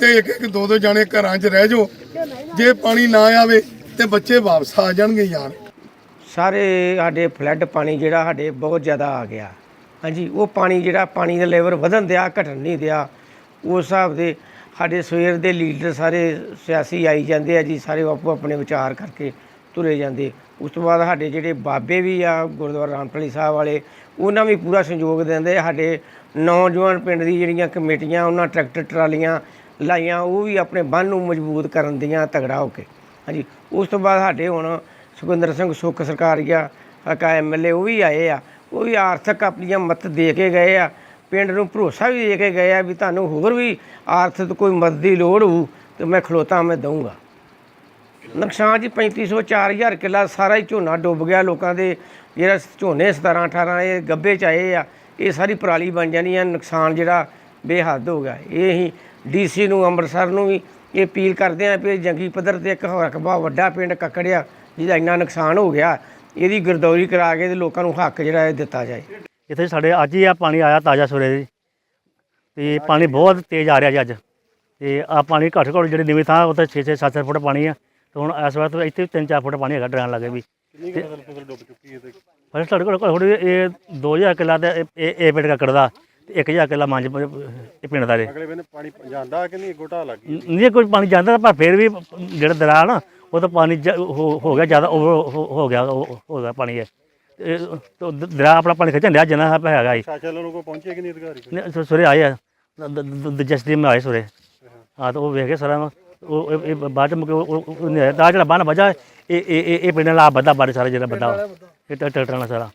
ਤੇ ਇੱਕ ਇੱਕ ਦੋ ਦੋ ਜਾਣੇ ਘਰਾਂ 'ਚ ਰਹਿ ਜਾਓ। ਜੇ ਪਾਣੀ ਨਾ ਆਵੇ ਤੇ ਬੱਚੇ ਵਾਪਸ ਆ ਜਾਣਗੇ ਯਾਰ। ਸਾਰੇ ਸਾਡੇ ਫਲੱਡ ਪਾਣੀ ਜਿਹੜਾ ਸਾਡੇ ਬਹੁਤ ਜ਼ਿਆਦਾ ਆ ਗਿਆ। ਹਾਂਜੀ, ਉਹ ਪਾਣੀ ਜਿਹੜਾ ਪਾਣੀ ਦਾ ਲੈਵਲ ਵਧਣ ਦਿਆ, ਘਟਣ ਨਹੀਂ ਦਿਆ, ਉਸ ਹਿਸਾਬ ਦੇ ਸਾਡੇ ਸਵੇਰ ਦੇ ਲੀਡਰ ਸਾਰੇ ਸਿਆਸੀ ਆਈ ਜਾਂਦੇ ਆ ਜੀ, ਸਾਰੇ ਆਪੋ ਆਪਣੇ ਵਿਚਾਰ ਕਰਕੇ ਤੁਰੇ ਜਾਂਦੇ। ਉਸ ਤੋਂ ਬਾਅਦ ਸਾਡੇ ਜਿਹੜੇ ਬਾਬੇ ਵੀ ਆ, ਗੁਰਦੁਆਰਾ ਰਾਮਪਲੀ ਸਾਹਿਬ ਵਾਲੇ, ਉਹਨਾਂ ਵੀ ਪੂਰਾ ਸਹਿਯੋਗ ਦਿੰਦੇ ਸਾਡੇ ਨੌਜਵਾਨ ਪਿੰਡ ਦੀ ਜਿਹੜੀਆਂ ਕਮੇਟੀਆਂ, ਉਹਨਾਂ ਟਰੈਕਟਰ ਟਰਾਲੀਆਂ ਲਾਈਆਂ, ਉਹ ਵੀ ਆਪਣੇ ਬੰਨ ਨੂੰ ਮਜ਼ਬੂਤ ਕਰਨ ਦੀਆਂ ਤਗੜਾ ਹੋ ਕੇ। ਹਾਂਜੀ, ਉਸ ਤੋਂ ਬਾਅਦ ਸਾਡੇ ਹੁਣ ਸੁਖਿੰਦਰ ਸਿੰਘ ਸੁੱਖ ਸਰਕਾਰੀਆ ਹਕਾ ਐਮਐਲਏ ਉਹ ਵੀ ਆਏ ਆ। ਉਹ ਵੀ ਆਰਥਿਕ ਆਪਣੀਆਂ ਮਦਦ ਦੇ ਕੇ ਗਏ ਆ। ਪਿੰਡ ਨੂੰ ਭਰੋਸਾ ਵੀ ਦੇ ਕੇ ਗਏ ਆ ਵੀ ਤੁਹਾਨੂੰ ਹੋਰ ਵੀ ਆਰਥਿਕ ਕੋਈ ਮਦਦ ਦੀ ਲੋੜ ਹੋਊ ਤੇ ਮੈਂ ਖਲੋਤਾ ਮੈਂ ਦਊਂਗਾ। ਨੁਕਸਾਨ ਜੀ 3500 4000 ਕਿੱਲਾ ਸਾਰਾ ਹੀ ਝੋਨਾ ਡੁੱਬ ਗਿਆ ਲੋਕਾਂ ਦੇ। ਜਿਹੜਾ ਝੋਨੇ 17 18 ਇਹ ਗੱਬੇ ਚ ਆਏ ਆ, ਇਹ ਸਾਰੀ ਪਰਾਲੀ ਬਣ ਜਾਣੀ ਆ, ਨੁਕਸਾਨ ਜਿਹੜਾ ਬੇਹੱਦ ਹੋ ਗਿਆ। ਇਹ ਹੀ ਡੀਸੀ ਨੂੰ, ਅੰਮ੍ਰਿਤਸਰ ਨੂੰ ਵੀ ਇਹ ਅਪੀਲ ਕਰਦੇ ਆ ਵੀ ਜੰਗੀ ਪੱਧਰ ਤੇ ਇੱਕ ਰਕਬਾ ਵੱਡਾ ਪਿੰਡ ਕੱਕੜਿਆ ਜਿਹਦਾ ਇੰਨਾ ਨੁਕਸਾਨ ਹੋ ਗਿਆ ਇਹਦੀ ਗਰਦੌਰੀ ਕਰਾ ਕੇ ਤੇ ਲੋਕਾਂ ਨੂੰ ਹੱਕ ਜਿਹੜਾ ਇਹ ਦਿੱਤਾ ਜਾਏ। ਇੱਥੇ ਸਾਡੇ ਅੱਜ ਹੀ ਆ ਪਾਣੀ ਆਇਆ ਤਾਜ਼ਾ ਸਵੇਰੇ ਜੀ। ਤੇ ਪਾਣੀ ਬਹੁਤ ਤੇਜ਼ ਆ ਰਿਹਾ ਜੀ ਅੱਜ। ਤੇ ਆ ਪਾਣੀ ਘੱਟ ਘੱਟ ਜਿਹੜੀ ਨੀਵੀਂ ਥਾਂ ਉੱਥੇ 6 6 7 ਫੁੱਟ ਪਾਣੀ ਆ। ਤੇ ਹੁਣ ਇਸ ਵਕਤ ਇੱਥੇ 3-4 ਫੁੱਟ ਪਾਣੀ ਹੈਗਾ ਡਰਾਂ ਲੱਗੇ ਵੀ। ਫਸਲ ਫਸਲ ਡੁੱਬ ਚੁੱਕੀ ਹੈ ਤੇ ਪਰ ਸਾਡੇ ਕੋਲ ਥੋੜੀ ਇਹ 2000 ਕਿੱਲਾ ਤੇ ਇਹ- ਪਿੰਡ ਕੱਕੜ ਦਾ ਤੇ 1000 ਕਿੱਲਾ ਮੰਜ ਇਹ ਪਿੰਡ ਦਾ ਜੇ। ਅਗਲੇ ਬੰਨੇ ਪਾਣੀ ਜਾਂਦਾ ਕਿ ਨਹੀਂ? ਢਾਹ ਲੱਗ ਨਹੀਂ ਕੋਈ ਪਾਣੀ ਜਾਂਦਾ ਪਰ ਫਿਰ ਵੀ ਜਿਹੜਾ ਦਰਿਆ ਨਾ ਉਹ ਤਾਂ ਪਾਣੀ ਜ- ਹੋ ਹੋ ਗਿਆ ਜ਼ਿਆਦਾ ਓਵਰ ਹੋ ਗਿਆ ਉਹ- ਹੋ ਗਿਆ ਪਾਣੀ ਇਹ। ਤੇ ਉਹ ਦ- ਦਰਿਆ ਆਪਣਾ ਪਾਣੀ ਖਿੱਚਣ ਡਿਆ ਜਿੰਨਾ ਹੈਗਾ ਹੀ। ਸ਼ਾਸਨ ਵੱਲੋਂ ਕੋਈ ਪਹੁੰਚੇ ਕਿ ਨਹੀਂ ਅਧਿਕਾਰੀ ਨਹੀਂ, ਸ- ਸਵੇਰੇ ਆਏ ਆ। ਜਸਟਿਸ ਮੈਂ ਆਏ ਸਵੇਰੇ। ਹਾਂ ਤਾਂ ਉਹ ਵੇਖ ਕੇ ਸਾਰਾ ਉਹ ਇਹ- ਇਹ ਬਾਅਦ ਚ ਮੁੜ ਕੇ ਉਹ- ਉਹ ਉਹ ਨਹੀਂ ਆਇਆ। ਤਾਂ ਜਿਹੜਾ ਬੰਨ ਵਜਾ ਇਹ ਇਹ ਇਹ- ਇਹ ਪਿੰਡ ਨਾਲ ਬੱਦਾ ਬਾਰੇ ਸਾਰਾ ਜਿਹੜਾ ਬੱਦਾ ਇਹ ਟ- ਟਰੈਕਟਰਾਂ ਨਾਲ ਸਾਰਾ।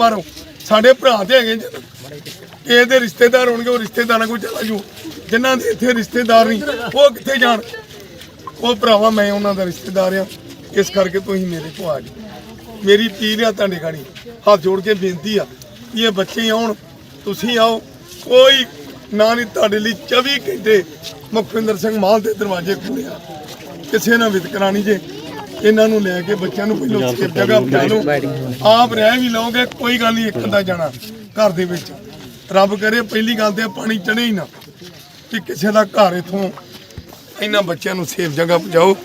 ਮਾਰੋ। ਸਾਡੇ ਭਰਾ ਤੇ ਹੈਗੇ ਜਨ ਇਹਦੇ ਰਿਸ਼ਤੇਦਾਰ ਹੋਣਗੇ, ਉਹ ਰਿਸ਼ਤੇਦਾਰਾਂ ਕੋਲ ਚਲਾ ਜਾਓ ਜਿਨ੍ਹਾਂ ਦੇ ਇੱਥੇ ਰਿਸ਼ਤੇਦਾਰ ਨਹੀਂ, ਉਹ ਕਿੱਥੇ ਜਾਣ? ਉਹ ਭਰਾਵਾ, ਮੈਂ ਉਹਨਾਂ ਦਾ ਰਿਸ਼ਤੇਦਾਰ ਆ ਇਸ ਕਰਕੇ ਤੁਸੀਂ ਮੇਰੇ ਕੋਲ ਆ ਗਏ ਮੇਰੀ ਪੀਰ ਆ ਤੁਹਾਡੇ ਗਾੜੀ। ਹੱਥ ਜੋੜ ਕੇ ਬੇਨਤੀ ਆ ਕਿ ਇਹ ਬੱਚੇ ਆਉਣ। ਤੁਸੀਂ ਆਓ। ਕੋਈ ਨਾ ਨਹੀਂ ਤੁਹਾਡੇ ਲਈ 24 ਘੰਟੇ ਮੁਖਵਿੰਦਰ ਸਿੰਘ ਮਾਲ ਦੇ ਦਰਵਾਜ਼ੇ ਖੁੱਲੇ ਆ। ਕਿਸੇ ਨਾਲ ਵਿਤਕਰਾ ਨਹੀਂ ਜੇ। ਇਹਨਾਂ ਨੂੰ ਲੈ ਕੇ ਬੱਚਿਆਂ ਨੂੰ ਪਹਿਲਾਂ ਸੇਫ ਜਗ੍ਹਾ ਪਹੁੰਚਾ ਲਓ। ਆਪ ਰਹਿ ਵੀ ਲਓਗੇ ਕੋਈ ਗੱਲ ਨਹੀਂ ਇੱਕ ਦਾ ਜਾਣਾ ਘਰ ਦੇ ਵਿੱਚ। ਰੱਬ ਕਰੇ ਪਹਿਲੀ ਗੱਲ ਤੇ ਪਾਣੀ ਚੜੇ ਹੀ ਨਾ ਕਿ ਕਿਸੇ ਦਾ ਘਰ ਇਥੋਂ ਇਹਨਾਂ ਬੱਚਿਆਂ ਨੂੰ ਸੇਫ ਜਗ੍ਹਾ ਪਹੁੰਚਾਓ।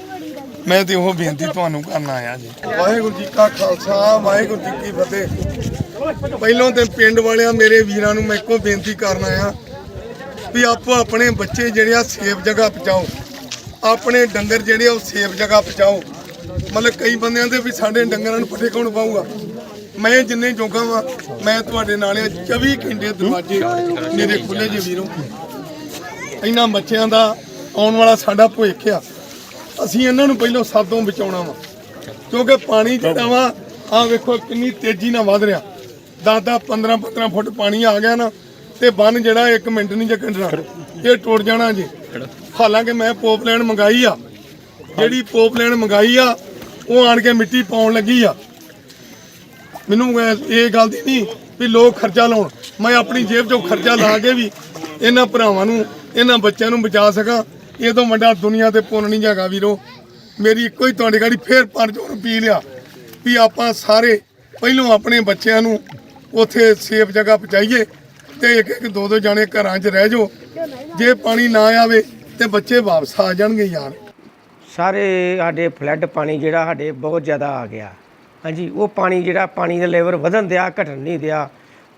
ਮੈਂ ਤੇ ਉਹ ਬੇਨਤੀ ਤੁਹਾਨੂੰ ਕਰਨ ਆਇਆ ਜੀ। ਵਾਹਿਗੁਰੂ ਜੀ ਕਾ ਖਾਲਸਾ ਵਾਹਿਗੁਰੂ ਜੀ ਕੀ ਫਤਿਹ। ਪਹਿਲੋਂ ਤੇ ਪਿੰਡ ਵਾਲਿਆਂ ਮੇਰੇ ਵੀਰਾਂ ਨੂੰ ਮੈਂ ਇੱਕੋ ਬੇਨਤੀ ਕਰਨ ਆਇਆ ਵੀ ਆਪੋ ਆਪਣੇ ਬੱਚੇ ਜਿਹੜੇ ਆ ਸੇਫ ਜਗ੍ਹਾ ਪਹੁੰਚਾਓ। ਆਪਣੇ ਡੰਗਰ ਜਿਹੜੇ ਆ ਉਹ ਸੇਫ ਜਗ੍ਹਾ ਪਹੁੰਚਾਓ। ਮਤਲਬ ਕਈ ਬੰਦਿਆਂ ਦੇ ਵੀ ਸਾਡੇ ਡੰਗਰਾਂ ਨੂੰ ਪੱਠੇ ਕੌਣ ਪਾਊਗਾ। ਮੈਂ ਜਿੰਨੇ ਜੋਗਾ ਵਾਂ, ਮੈਂ ਤੁਹਾਡੇ ਨਾਲ ਆ 24 ਘੰਟੇ ਦਰਵਾਜ਼ੇ ਮੇਰੇ ਖੁੱਲੇ ਜੇ ਵੀਰੋ। ਇਹਨਾਂ ਬੱਚਿਆਂ ਦਾ ਆਉਣ ਵਾਲਾ ਸਾਡਾ ਭਵਿੱਖ ਆ। ਅਸੀਂ ਇਹਨਾਂ ਨੂੰ ਪਹਿਲਾਂ ਸਾਦੋਂ ਬਚਾਉਣਾ ਵਾ, ਕਿਉਂਕਿ ਪਾਣੀ ਜਿਹੜਾ ਵਾ ਆ ਵੇਖੋ ਕਿੰਨੀ ਤੇਜ਼ੀ ਨਾਲ ਵਧ ਰਿਹਾ। 10 15 15 ਫੁੱਟ ਪਾਣੀ ਆ ਗਿਆ ਨਾ, ਤੇ ਬੰਨ ਜਿਹੜਾ 1 ਮਿੰਟ ਨਹੀਂ ਜਕਣਾ ਇਹ ਟੁੱਟ ਜਾਣਾ ਜੀ। ਹਾਲਾਂਕਿ ਮੈਂ ਪੋਪ ਲੈਣ ਮੰਗਾਈ ਆ। ਜਿਹੜੀ ਪੋਪ ਲੈਣ ਮੰਗਾਈ ਆ ਉਹ ਆਣ ਕੇ ਮਿੱਟੀ ਪਾਉਣ ਲੱਗੀ ਆ। ਮੈਨੂੰ ਇਹ ਗੱਲ ਦੀ ਨਹੀਂ ਵੀ ਲੋਕ ਖਰਚਾ ਲਾਉਣ। ਮੈਂ ਆਪਣੀ ਜੇਬ ਚੋਂ ਖਰਚਾ ਲਾ ਕੇ ਵੀ ਇਹਨਾਂ ਭਰਾਵਾਂ ਨੂੰ, ਇਹਨਾਂ ਬੱਚਿਆਂ ਨੂੰ ਬਚਾ ਸਕਾਂ। ਇਹ ਤੋਂ ਵੱਡਾ ਦੁਨੀਆ ਤੇ ਪੁੰਨ ਨਹੀਂ ਹੈਗਾ ਵੀਰੋ। ਮੇਰੀ ਇੱਕੋ ਹੀ ਤੁਹਾਡੇ ਗਾੜੀ ਫੇਰ ਪਰਜੋਰ ਅਪੀਲ ਆ ਵੀ ਆਪਾਂ ਸਾਰੇ ਪਹਿਲੋਂ ਆਪਣੇ ਬੱਚਿਆਂ ਨੂੰ ਉੱਥੇ ਸੇਫ ਜਗ੍ਹਾ ਪਹੁੰਚਾਈਏ ਤੇ ਇੱਕ ਇੱਕ ਦੋ ਦੋ ਜਾਣੇ ਘਰਾਂ 'ਚ ਰਹਿ ਜਾਓ। ਜੇ ਪਾਣੀ ਨਾ ਆਵੇ ਤੇ ਬੱਚੇ ਵਾਪਸ ਆ ਜਾਣਗੇ ਯਾਰ। ਸਾਰੇ ਸਾਡੇ ਫਲੱਡ ਪਾਣੀ ਜਿਹੜਾ ਸਾਡੇ ਬਹੁਤ ਜ਼ਿਆਦਾ ਆ ਗਿਆ। ਹਾਂਜੀ, ਉਹ ਪਾਣੀ ਜਿਹੜਾ ਪਾਣੀ ਦਾ ਲੈਵਲ ਵਧਣ ਦਿਆ, ਘਟਣ ਨਹੀਂ ਦਿਆ,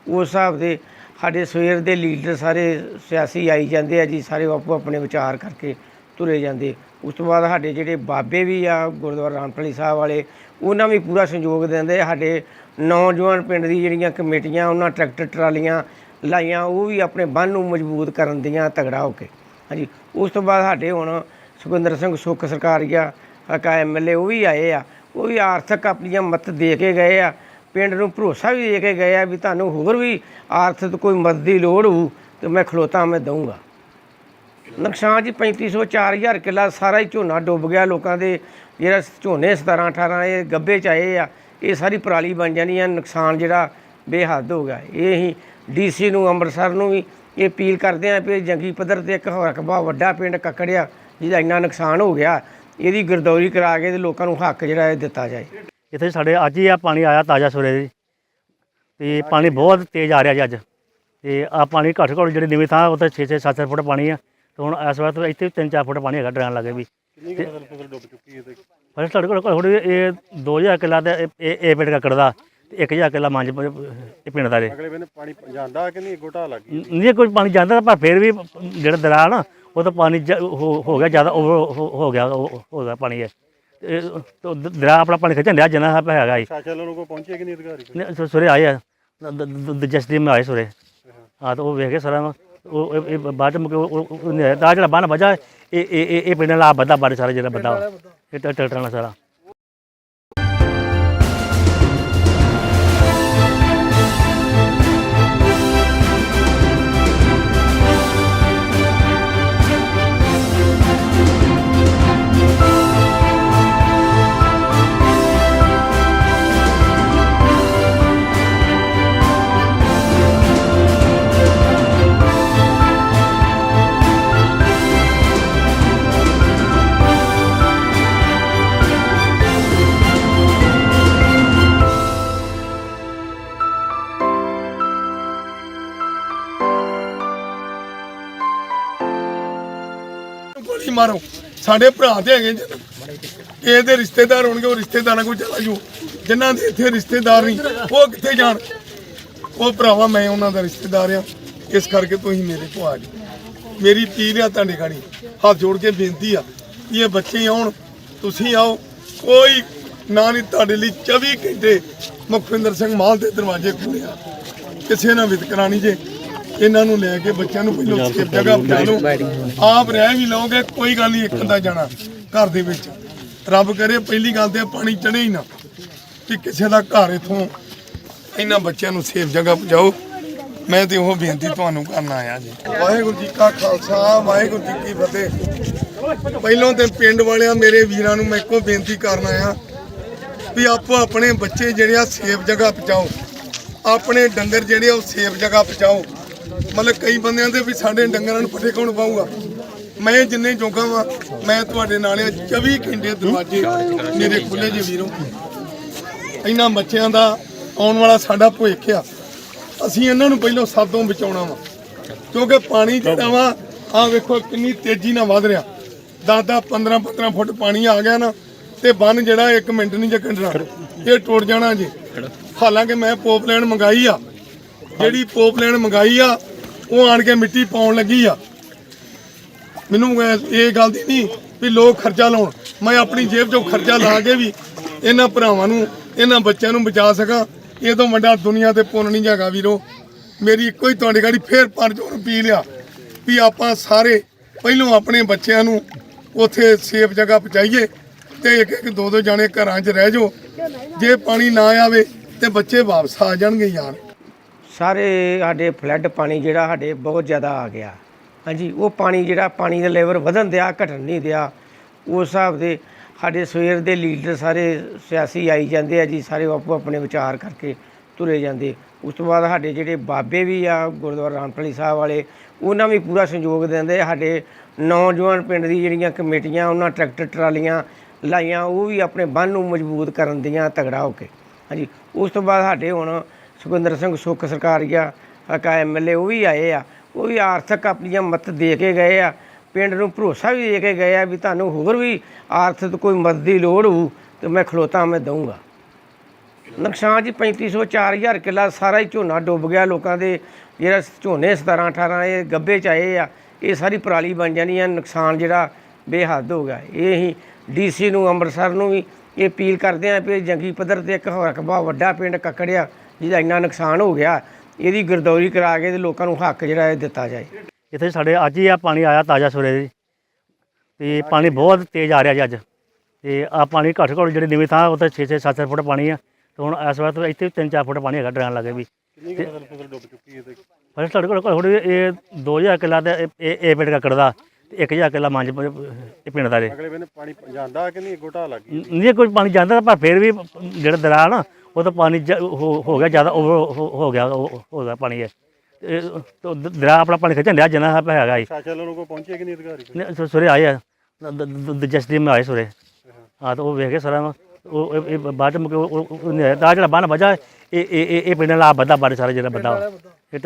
ਉਸ ਹਿਸਾਬ ਦੇ ਸਾਡੇ ਸਵੇਰ ਦੇ ਲੀਡਰ ਸਾਰੇ ਸਿਆਸੀ ਆਈ ਜਾਂਦੇ ਆ ਜੀ, ਸਾਰੇ ਆਪੋ ਆਪਣੇ ਵਿਚਾਰ ਕਰਕੇ ਤੁਰੇ ਜਾਂਦੇ। ਉਸ ਤੋਂ ਬਾਅਦ ਸਾਡੇ ਜਿਹੜੇ ਬਾਬੇ ਵੀ ਆ, ਗੁਰਦੁਆਰਾ ਰਾਮਪਲੀ ਸਾਹਿਬ ਵਾਲੇ, ਉਹਨਾਂ ਵੀ ਪੂਰਾ ਸਹਿਯੋਗ ਦਿੰਦੇ ਸਾਡੇ ਨੌਜਵਾਨ ਪਿੰਡ ਦੀ ਜਿਹੜੀਆਂ ਕਮੇਟੀਆਂ, ਉਹਨਾਂ ਟਰੈਕਟਰ ਟਰਾਲੀਆਂ ਲਾਈਆਂ, ਉਹ ਵੀ ਆਪਣੇ ਬੰਨ ਨੂੰ ਮਜ਼ਬੂਤ ਕਰਨ ਦੀਆਂ ਤਗੜਾ ਹੋ ਕੇ। ਹਾਂਜੀ, ਉਸ ਤੋਂ ਬਾਅਦ ਸਾਡੇ ਹੁਣ ਸੁਖਿੰਦਰ ਸਿੰਘ ਸੁੱਖ ਸਰਕਾਰੀਆ ਹਕਾ ਐਮਐਲਏ ਉਹ ਵੀ ਆਏ ਆ। ਉਹ ਵੀ ਆਰਥਿਕ ਆਪਣੀਆਂ ਮਦਦ ਦੇ ਕੇ ਗਏ ਆ। ਪਿੰਡ ਨੂੰ ਭਰੋਸਾ ਵੀ ਦੇ ਕੇ ਗਏ ਆ ਵੀ ਤੁਹਾਨੂੰ ਹੋਰ ਵੀ ਆਰਥਿਕ ਕੋਈ ਮਦਦ ਦੀ ਲੋੜ ਹੋਊ ਤੇ ਮੈਂ ਖਲੋਤਾ ਮੈਂ ਦਊਂਗਾ। ਨੁਕਸਾਨ ਜੀ 3500 4000 ਕਿੱਲਾ ਸਾਰਾ ਹੀ ਝੋਨਾ ਡੁੱਬ ਗਿਆ ਲੋਕਾਂ ਦੇ। ਜਿਹੜਾ ਝੋਨੇ 17 18 ਇਹ ਗੱਬੇ ਚ ਆਏ ਆ, ਇਹ ਸਾਰੀ ਪਰਾਲੀ ਬਣ ਜਾਣੀ ਆ, ਨੁਕਸਾਨ ਜਿਹੜਾ ਬੇਹੱਦ ਹੋ ਗਿਆ। ਇਹ ਹੀ ਡੀਸੀ ਨੂੰ, ਅੰਮ੍ਰਿਤਸਰ ਨੂੰ ਵੀ ਇਹ ਅਪੀਲ ਕਰਦੇ ਆ ਵੀ ਜੰਗੀ ਪੱਧਰ ਤੇ ਇੱਕ ਰਕਬਾ ਵੱਡਾ ਪਿੰਡ ਕੱਕੜਿਆ ਜਿਹਦਾ ਇੰਨਾ ਨੁਕਸਾਨ ਹੋ ਗਿਆ ਇਹਦੀ ਗਰਦੌਰੀ ਕਰਾ ਕੇ ਤੇ ਲੋਕਾਂ ਨੂੰ ਹੱਕ ਜਿਹੜਾ ਇਹ ਦਿੱਤਾ ਜਾਏ। ਇੱਥੇ ਸਾਡੇ ਅੱਜ ਹੀ ਆ ਪਾਣੀ ਆਇਆ ਤਾਜ਼ਾ ਸਵੇਰੇ ਜੀ। ਤੇ ਪਾਣੀ ਬਹੁਤ ਤੇਜ਼ ਆ ਰਿਹਾ ਜੀ ਅੱਜ। ਤੇ ਆ ਪਾਣੀ ਘੱਟ ਘੱਟ ਜਿਹੜੀ ਨੀਵੀਂ ਥਾਂ ਉੱਥੇ 6-6 7-7 ਫੁੱਟ ਪਾਣੀ ਆ। ਤੇ ਹੁਣ ਇਸ ਵਾਰ ਇੱਥੇ 3-4 ਫੁੱਟ ਪਾਣੀ ਹੈਗਾ ਡਰਾਂ ਲੱਗੇ ਵੀ। ਕਿੰਨੀ ਫਸਲ ਫਸਲ ਡੁੱਬ ਚੁੱਕੀ ਹੈ ਤੇ ਪਰ ਸਾਡੇ ਕੋਲ ਥੋੜੀ ਇਹ 2000 ਕਿੱਲਾ ਤੇ ਇਹ- ਪਿੰਡ ਕੱਕੜ ਦਾ ਤੇ 1000 ਕਿੱਲਾ ਮੰਜ ਇਹ ਪਿੰਡ ਦਾ ਜੇ। ਅਗਲੇ ਬੰਨੇ ਪਾਣੀ ਜਾਂਦਾ ਕਿ ਨਹੀਂ? ਢਾਹ ਲੱਗ ਨਹੀਂ ਕੋਈ ਪਾਣੀ ਜਾਂਦਾ ਪਰ ਫਿਰ ਵੀ ਜਿਹੜਾ ਦਰਿਆ ਨਾ ਉਹ ਤਾਂ ਪਾਣੀ ਜ- ਹੋ ਹੋ ਗਿਆ ਜ਼ਿਆਦਾ ਓਵਰ ਹੋ ਗਿਆ ਉਹ- ਹੋ ਗਿਆ ਪਾਣੀ ਇਹ। ਤੇ ਉਹ ਦਰਿਆ ਆਪਣਾ ਪਾਣੀ ਖਿੱਚਣ ਡਿਆ ਜਿੰਨਾ ਹੈਗਾ ਹੀ। ਸ਼ਾਸਨ ਵੱਲੋਂ ਕੋਈ ਪਹੁੰਚੇ ਕਿ ਨਹੀਂ ਅਧਿਕਾਰੀ ਕੋਈ? ਨੇ ਸ- ਸਵੇਰੇ ਆਏ ਆ। ਜਸਟਿਸ ਮੈਂ ਆਏ ਸਵੇਰੇ। ਹਾਂ ਤਾਂ ਉਹ ਵੇਖ ਕੇ ਸਾਰਾ ਉਹ ਇਹ- ਇਹ ਬਾਅਦ ਚ ਮੁੜ ਕੇ ਉਹ- ਉਹ ਉਹ ਨਹੀਂ ਆਇਆ। ਤਾਂ ਜਿਹੜਾ ਬੰਨ ਵਜਾ ਇਹ ਇਹ ਇਹ- ਇਹ ਪਿੰਡ ਨਾਲ ਬੱਦਾ ਬਾਰੇ ਸਾਰਾ ਜਿਹੜਾ ਬੱਦਾ ਇਹ ਟ- ਟਰੈਕਟਰਾਂ ਨਾਲ ਸਾਰਾ। ਸਾਡੇ ਭਰਾ ਤੇ ਹੈਗੇ ਜਨ ਇਹਦੇ ਰਿਸ਼ਤੇਦਾਰ ਹੋਣਗੇ, ਉਹ ਰਿਸ਼ਤੇਦਾਰਾਂ ਕੋਲ ਚਲਾ ਜਾਓ ਜਿਨ੍ਹਾਂ ਦੇ ਇੱਥੇ ਰਿਸ਼ਤੇਦਾਰ ਨਹੀਂ, ਉਹ ਕਿੱਥੇ ਜਾਣ? ਉਹ ਭਰਾਵਾ, ਮੈਂ ਉਹਨਾਂ ਦਾ ਰਿਸ਼ਤੇਦਾਰ ਆ ਇਸ ਕਰਕੇ ਤੁਸੀਂ ਮੇਰੇ ਕੋਲ ਆ ਜਾਓ। ਮੇਰੀ ਪੀਰ ਆ ਤੁਹਾਡੇ ਗਾੜੀ। ਹੱਥ ਜੋੜ ਕੇ ਬੇਨਤੀ ਆ ਵੀ ਇਹ ਬੱਚੇ ਆਉਣ, ਤੁਸੀਂ ਆਓ। ਕੋਈ ਨਾ ਨਹੀਂ ਤੁਹਾਡੇ ਲਈ 24 ਘੰਟੇ ਮੁਖਵਿੰਦਰ ਸਿੰਘ ਮਾਲ ਦੇ ਦਰਵਾਜ਼ੇ ਖੁੱਲੇ ਕਿਸੇ ਨਾਲ ਵਿਤਕਰਾ ਨਹੀਂ ਜੇ। ਇਹਨਾਂ ਨੂੰ ਲੈ ਕੇ ਬੱਚਿਆਂ ਨੂੰ ਪਹਿਲਾਂ ਸੇਫ ਜਗ੍ਹਾ ਪਹੁੰਚਾ ਲਓ। ਆਪ ਰਹਿ ਵੀ ਲਓਗੇ ਕੋਈ ਗੱਲ ਨਹੀਂ ਇੱਕ ਦਾ ਜਾਣਾ ਘਰ ਦੇ ਵਿੱਚ। ਰੱਬ ਕਰੇ ਪਹਿਲੀ ਗੱਲ ਤੇ ਪਾਣੀ ਚੜੇ ਹੀ ਨਾ ਕਿ ਕਿਸੇ ਦਾ ਘਰ ਇਥੋਂ ਇਹਨਾਂ ਬੱਚਿਆਂ ਨੂੰ ਸੇਫ ਜਗ੍ਹਾ ਪਹੁੰਚਾਓ। ਮੈਂ ਤੇ ਉਹ ਬੇਨਤੀ ਤੁਹਾਨੂੰ ਕਰਨ ਆਇਆ ਜੀ। ਵਾਹਿਗੁਰੂ ਜੀ ਕਾ ਖਾਲਸਾ ਵਾਹਿਗੁਰੂ ਜੀ ਕੀ ਫਤਿਹ। ਪਹਿਲੋਂ ਤੇ ਪਿੰਡ ਵਾਲਿਆਂ ਮੇਰੇ ਵੀਰਾਂ ਨੂੰ ਮੈਂ ਇੱਕੋ ਬੇਨਤੀ ਕਰਨ ਆਇਆ ਵੀ ਆਪੋ ਆਪਣੇ ਬੱਚੇ ਜਿਹੜੇ ਆ ਸੇਫ ਜਗ੍ਹਾ ਪਹੁੰਚਾਓ। ਆਪਣੇ ਡੰਗਰ ਜਿਹੜੇ ਉਹ ਸੇਫ ਜਗ੍ਹਾ ਪਹੁੰਚਾਓ। ਮਤਲਬ ਕਈ ਬੰਦਿਆਂ ਦੇ ਵੀ ਸਾਡੇ ਡੰਗਰਾਂ ਨੂੰ ਪੱਠੇ ਕੌਣ ਪਾਊਗਾ। ਮੈਂ ਜਿੰਨੇ ਜੋਗਾ ਵਾਂ, ਮੈਂ ਤੁਹਾਡੇ ਨਾਲ ਆ 24 ਘੰਟੇ ਦਰਵਾਜ਼ੇ ਮੇਰੇ ਖੁੱਲੇ ਜੇ ਵੀਰੋ। ਇਹਨਾਂ ਬੱਚਿਆਂ ਦਾ ਆਉਣ ਵਾਲਾ ਸਾਡਾ ਭਵਿੱਖ ਆ। ਅਸੀਂ ਇਹਨਾਂ ਨੂੰ ਪਹਿਲਾਂ ਸਾਦੋਂ ਬਚਾਉਣਾ ਵਾ, ਕਿਉਂਕਿ ਪਾਣੀ ਜਿਹੜਾ ਵਾ ਆ ਵੇਖੋ ਕਿੰਨੀ ਤੇਜ਼ੀ ਨਾਲ ਵਧ ਰਿਹਾ। 10 10 15 15 ਫੁੱਟ ਪਾਣੀ ਆ ਗਿਆ ਨਾ, ਤੇ ਬੰਨ ਜਿਹੜਾ 1 ਮਿੰਟ ਨਹੀਂ ਜਕੜਨਾ ਇਹ ਟੁੱਟ ਜਾਣਾ ਜੀ। ਹਾਲਾਂਕਿ ਮੈਂ ਪੋਪ ਲੈਣ ਮੰਗਾਈ ਆ ਜਿਹੜੀ ਪੋਪ ਲੈਣ ਮੰਗਾਈ ਆ, ਉਹ ਆਣ ਕੇ ਮਿੱਟੀ ਪਾਉਣ ਲੱਗੀ ਆ। ਮੈਨੂੰ ਇਹ ਗੱਲ ਦੀ ਨਹੀਂ ਵੀ ਲੋਕ ਖਰਚਾ ਲਾਉਣ। ਮੈਂ ਆਪਣੀ ਜੇਬ ਚੋਂ ਖਰਚਾ ਲਾ ਕੇ ਵੀ ਇਹਨਾਂ ਭਰਾਵਾਂ ਨੂੰ, ਇਹਨਾਂ ਬੱਚਿਆਂ ਨੂੰ ਬਚਾ ਸਕਾਂ। ਇਹ ਤੋਂ ਵੱਡਾ ਦੁਨੀਆ ਤੇ ਪੁੰਨ ਨਹੀਂ ਹੈਗਾ ਵੀਰੋ। ਮੇਰੀ ਇੱਕੋ ਹੀ ਤੁਹਾਡੇ ਗਾੜੀ ਫੇਰ ਪਰ ਜੋਰ ਅਪੀਲ ਆ ਵੀ ਆਪਾਂ ਸਾਰੇ ਪਹਿਲੋਂ ਆਪਣੇ ਬੱਚਿਆਂ ਨੂੰ ਉੱਥੇ ਸੇਫ ਜਗ੍ਹਾ ਪਹੁੰਚਾਈਏ ਤੇ ਇੱਕ ਇੱਕ ਦੋ ਦੋ ਜਾਣੇ ਘਰਾਂ 'ਚ ਰਹਿ ਜਾਓ। ਜੇ ਪਾਣੀ ਨਾ ਆਵੇ ਤੇ ਬੱਚੇ ਵਾਪਸ ਆ ਜਾਣਗੇ ਯਾਰ। ਸਾਰੇ ਸਾਡੇ ਫਲੱਡ ਪਾਣੀ ਜਿਹੜਾ ਸਾਡੇ ਬਹੁਤ ਜ਼ਿਆਦਾ ਆ ਗਿਆ। ਹਾਂਜੀ, ਉਹ ਪਾਣੀ ਜਿਹੜਾ ਪਾਣੀ ਦਾ ਲੈਵਲ ਵਧਣ ਦਿਆ, ਘਟਣ ਨਹੀਂ ਦਿਆ, ਉਸ ਹਿਸਾਬ ਦੇ ਸਾਡੇ ਸਵੇਰ ਦੇ ਲੀਡਰ ਸਾਰੇ ਸਿਆਸੀ ਆਈ ਜਾਂਦੇ ਆ ਜੀ, ਸਾਰੇ ਆਪੋ ਆਪਣੇ ਵਿਚਾਰ ਕਰਕੇ ਤੁਰੇ ਜਾਂਦੇ। ਉਸ ਤੋਂ ਬਾਅਦ ਸਾਡੇ ਜਿਹੜੇ ਬਾਬੇ ਵੀ ਆ, ਗੁਰਦੁਆਰਾ ਰਾਮਪਲੀ ਸਾਹਿਬ ਵਾਲੇ, ਉਹਨਾਂ ਵੀ ਪੂਰਾ ਸਹਿਯੋਗ ਦਿੰਦੇ ਸਾਡੇ ਨੌਜਵਾਨ ਪਿੰਡ ਦੀ ਜਿਹੜੀਆਂ ਕਮੇਟੀਆਂ, ਉਹਨਾਂ ਟਰੈਕਟਰ ਟਰਾਲੀਆਂ ਲਾਈਆਂ, ਉਹ ਵੀ ਆਪਣੇ ਬੰਨ ਨੂੰ ਮਜ਼ਬੂਤ ਕਰਨ ਦੀਆਂ ਤਗੜਾ ਹੋ ਕੇ। ਹਾਂਜੀ, ਉਸ ਤੋਂ ਬਾਅਦ ਸਾਡੇ ਹੁਣ ਸੁਖਿੰਦਰ ਸਿੰਘ ਸੁੱਖ ਸਰਕਾਰੀਆ ਹਕਾ ਐਮਐਲਏ ਉਹ ਵੀ ਆਏ ਆ। ਉਹ ਵੀ ਆਰਥਿਕ ਆਪਣੀਆਂ ਮਦਦ ਦੇ ਕੇ ਗਏ ਆ। ਪਿੰਡ ਨੂੰ ਭਰੋਸਾ ਵੀ ਦੇ ਕੇ ਗਏ ਆ ਵੀ ਤੁਹਾਨੂੰ ਹੋਰ ਵੀ ਆਰਥਿਕ ਕੋਈ ਮਦਦ ਦੀ ਲੋੜ ਹੋਊ ਤੇ ਮੈਂ ਖਲੋਤਾ ਮੈਂ ਦਊਂਗਾ। ਨੁਕਸਾਨ ਜੀ 3500 4000 ਕਿੱਲਾ ਸਾਰਾ ਹੀ ਝੋਨਾ ਡੁੱਬ ਗਿਆ ਲੋਕਾਂ ਦੇ। ਜਿਹੜਾ ਝੋਨੇ 17 18 ਇਹ ਗੱਬੇ ਚ ਆਏ ਆ, ਇਹ ਸਾਰੀ ਪਰਾਲੀ ਬਣ ਜਾਣੀ ਆ, ਨੁਕਸਾਨ ਜਿਹੜਾ ਬੇਹੱਦ ਹੋ ਗਿਆ। ਇਹ ਹੀ ਡੀਸੀ ਨੂੰ, ਅੰਮ੍ਰਿਤਸਰ ਨੂੰ ਵੀ ਇਹ ਅਪੀਲ ਕਰਦੇ ਆ ਵੀ ਜੰਗੀ ਪੱਧਰ ਤੇ ਇੱਕ ਰਕਬਾ ਵੱਡਾ ਪਿੰਡ ਕੱਕੜਿਆ ਜਿਹਦਾ ਇੰਨਾ ਨੁਕਸਾਨ ਹੋ ਗਿਆ ਇਹਦੀ ਗਰਦੌਰੀ ਕਰਾ ਕੇ ਤੇ ਲੋਕਾਂ ਨੂੰ ਹੱਕ ਜਿਹੜਾ ਇਹ ਦਿੱਤਾ ਜਾਏ। ਇੱਥੇ ਸਾਡੇ ਅੱਜ ਹੀ ਆ ਪਾਣੀ ਆਇਆ ਤਾਜ਼ਾ ਸਵੇਰੇ ਜੀ। ਤੇ ਪਾਣੀ ਬਹੁਤ ਤੇਜ਼ ਆ ਰਿਹਾ ਜੀ ਅੱਜ। ਤੇ ਆ ਪਾਣੀ ਘੱਟ ਘੱਟ ਜਿਹੜੇ ਨੀਵੀਂ ਥਾਂ ਉੱਥੇ 6-6 7-7 ਫੁੱਟ ਪਾਣੀ ਆ। ਤੇ ਹੁਣ ਇਸ ਵਾਰ ਤੋਂ ਇੱਥੇ 3-4 ਫੁੱਟ ਪਾਣੀ ਹੈਗਾ ਡਰਾਂ ਲੱਗੇ ਵੀ। ਫਸਲ ਫਸਲ ਡੁੱਬ ਚੁੱਕੀ ਹੈ ਤੇ ਪਰ ਸਾਡੇ ਕੋਲ ਥੋੜੀ ਇਹ 2000 ਕਿੱਲਾ ਤੇ ਇਹ- ਪਿੰਡ ਕੱਕੜ ਦਾ ਤੇ 1000 ਕਿੱਲਾ ਮੰਜ ਇਹ ਪਿੰਡ ਦਾ ਜੇ। ਅਗਲੇ ਬੰਨੇ ਪਾਣੀ ਜਾਂਦਾ ਕਿ ਨਹੀਂ? ਢਾਹ ਲੱਗ ਨਹੀਂ ਕੋਈ ਪਾਣੀ ਜਾਂਦਾ ਪਰ ਫਿਰ ਵੀ ਜਿਹੜਾ ਦਰਿਆ ਨਾ ਉਹ ਤਾਂ ਪਾਣੀ ਜ- ਹੋ ਹੋ ਗਿਆ ਜ਼ਿਆਦਾ ਓਵਰ ਹੋ ਗਿਆ ਉਹ- ਹੋ ਗਿਆ ਪਾਣੀ ਇਹ। ਤੇ ਉਹ ਦ- ਦਰਿਆ ਆਪਣਾ ਪਾਣੀ ਖਿੱਚਣ ਡਿਆ ਜਿੰਨਾ ਹੈਗਾ ਹੀ ਸ਼ਾਸਨ ਵੱਲੋਂ ਕੋਈ ਪਹੁੰਚੇ ਕਿ ਨਹੀਂ ਅਧਿਕਾਰੀ ਕੋਈ? ਨੇ ਸੁਰੇ ਆਏ ਆ। ਜਸਟਿਸ ਮੈਂ ਆਏ ਸੁਰੇ ਹਾਂ ਤਾਂ ਉਹ ਵੇਖ ਕੇ ਸਾਰਾ ਉਹ ਇਹ- ਇਹ ਬਾਅਦ ਚ ਮੁੜ ਕੇ ਉਹ- ਉਹ ਉਹ ਨਹੀਂ ਆਇਆ। ਤਾਂ ਜਿਹੜਾ ਬੰਨ ਵਜਾ ਇਹ ਇਹ ਇਹ- ਇਹ ਪਿੰਡ ਨਾਲ ਬੱਦਾ ਬਾਰੇ ਸਾਰਾ ਜਿਹੜਾ ਬੱਦਾ ਇਹ ਤਾਂ